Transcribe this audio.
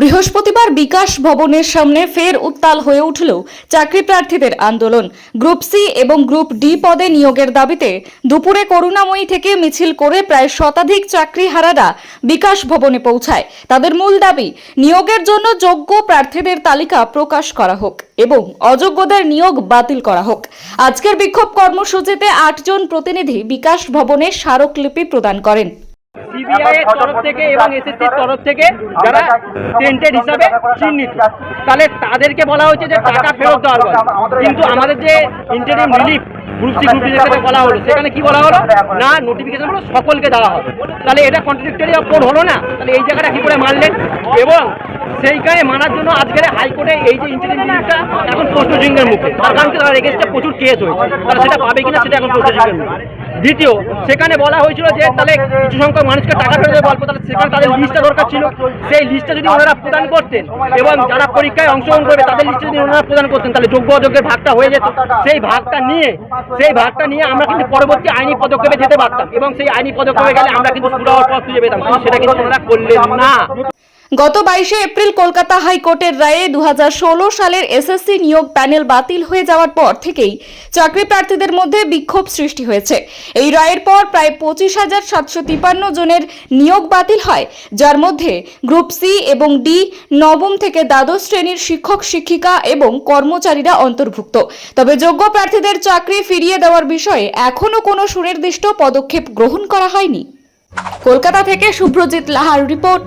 বৃহস্পতিবার বিকাশ ভবনের সামনে ফের উত্তাল হয়ে উঠল চাকরি প্রার্থীদের আন্দোলন। গ্রুপ সি এবং গ্রুপ ডি পদে নিয়োগের দাবিতে দুপুরে করুণাময়ী থেকে মিছিল করে প্রায় শতাধিক চাকরিহারারা বিকাশ ভবনে পৌঁছায়। তাদের মূল দাবি, নিয়োগের জন্য যোগ্য প্রার্থীদের তালিকা প্রকাশ করা হোক এবং অযোগ্যদের নিয়োগ বাতিল করা হোক। আজকের বিক্ষোভ কর্মসূচিতে আটজন প্রতিনিধি বিকাশ ভবনে স্মারকলিপি প্রদান করেন। সিবিআই এর তরফ থেকে এবং এসএসসির তরফ থেকে যারা টেন্টেড হিসাবে চিহ্নিত। তাহলে তাদেরকে বলা হয়েছে যে টাকা ফেরত দেওয়ার কথা কিন্তু আমাদের যে interim relief group C group বলা হলো সেখানে কি বলা হলো? না নোটিফিকেশন হলো সকলকে দেওয়া হবে। তাহলে এটা কন্ট্রাডিক্টরি কোড হলো না? তাহলে এই জায়গাটা কি করে মানলেন? এবং সেইখানে মানার জন্য আজকের হাইকোর্টে এই যে ইন্টারিম রিলিফটা এখন প্রশ্নচিহ্নের মুখে। তার কারণ তার এগেনস্টে প্রচুর কেস হয়েছে। তারা সেটা পাবে কিনা সেটা এখন প্রশ্নচিহ্নের মুখে। দ্বিতীয়, সেখানে বলা হয়েছিল যে তাহলে কিছু সংখ্যক মানুষকে টাকা ফেরত গল্প, তাহলে সেখানে তাদের লিস্টটা দরকার ছিল। সেই লিস্টটা যদি ওনারা প্রদান করতেন এবং যারা পরীক্ষায় অংশগ্রহণ করবে, তাদের লিস্টে যদি ওনারা প্রদান করতেন, তাহলে যোগ্য অযোগ্যের ভাগটা হয়ে যেত। সেই ভাগটা নিয়ে, সেই ভাগটা নিয়ে আমরা কিন্তু পরবর্তী আইনি পদক্ষেপে যেতে পারতাম এবং সেই আইনি পদক্ষেপে গেলে আমরা কিন্তু সুরাহর পথ খুঁজে পেতাম। কিন্তু সেটা কিন্তু ওনারা করলেন না। গত বাইশে এপ্রিল কলকাতা হাইকোর্টের রায়ে দু হাজার ষোলো সালের এসএসসি নিয়োগ প্যানেল বাতিল হয়ে যাওয়ার পর থেকেই চাকরি প্রার্থীদের মধ্যে বিক্ষোভ সৃষ্টি হয়েছে। এই রায়ের পর প্রায় পঁচিশ হাজার সাতশো তিপান্ন জনের নিয়োগ বাতিল হয়, যার মধ্যে গ্রুপ সি এবং ডি নবম থেকে দ্বাদশ শ্রেণির শিক্ষক, শিক্ষিকা এবং কর্মচারীরা অন্তর্ভুক্ত। তবে যোগ্য প্রার্থীদের চাকরি ফিরিয়ে দেওয়ার বিষয়ে এখনও কোনো সুনির্দিষ্ট পদক্ষেপ গ্রহণ করা হয়নি। কলকাতা থেকে শুভ্রজিৎ লাহার রিপোর্ট